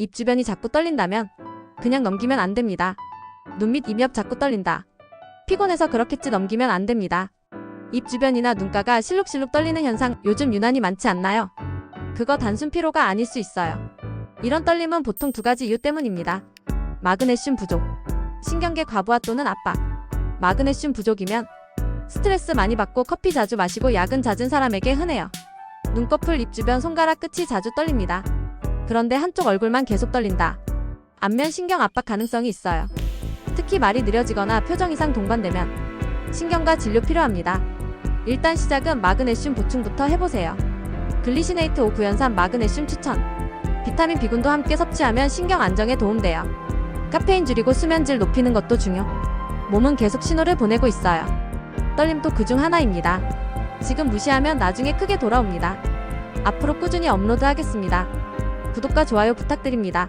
입 주변이 자꾸 떨린다면 그냥 넘기면 안 됩니다. 눈 밑 입옆 자꾸 떨린다. 피곤해서 그렇겠지 넘기면 안 됩니다. 입 주변이나 눈가가 실룩실룩 떨리는 현상 요즘 유난히 많지 않나요? 그거 단순 피로가 아닐 수 있어요. 이런 떨림은 보통 두 가지 이유 때문입니다. 마그네슘 부족, 신경계 과부하 또는 압박. 마그네슘 부족이면 스트레스 많이 받고 커피 자주 마시고 야근 잦은 사람에게 흔해요. 눈꺼풀, 입 주변, 손가락 끝이 자주 떨립니다. 그런데 한쪽 얼굴만 계속 떨린다. 안면 신경 압박 가능성이 있어요. 특히 말이 느려지거나 표정 이상 동반되면 신경과 진료 필요합니다. 일단 시작은 마그네슘 보충부터 해보세요. 글리시네이트 5 구연산 마그네슘 추천. 비타민 B군도 함께 섭취하면 신경 안정에 도움돼요. 카페인 줄이고 수면질 높이는 것도 중요. 몸은 계속 신호를 보내고 있어요. 떨림도 그중 하나입니다. 지금 무시하면 나중에 크게 돌아옵니다. 앞으로 꾸준히 업로드 하겠습니다. 구독과 좋아요 부탁드립니다.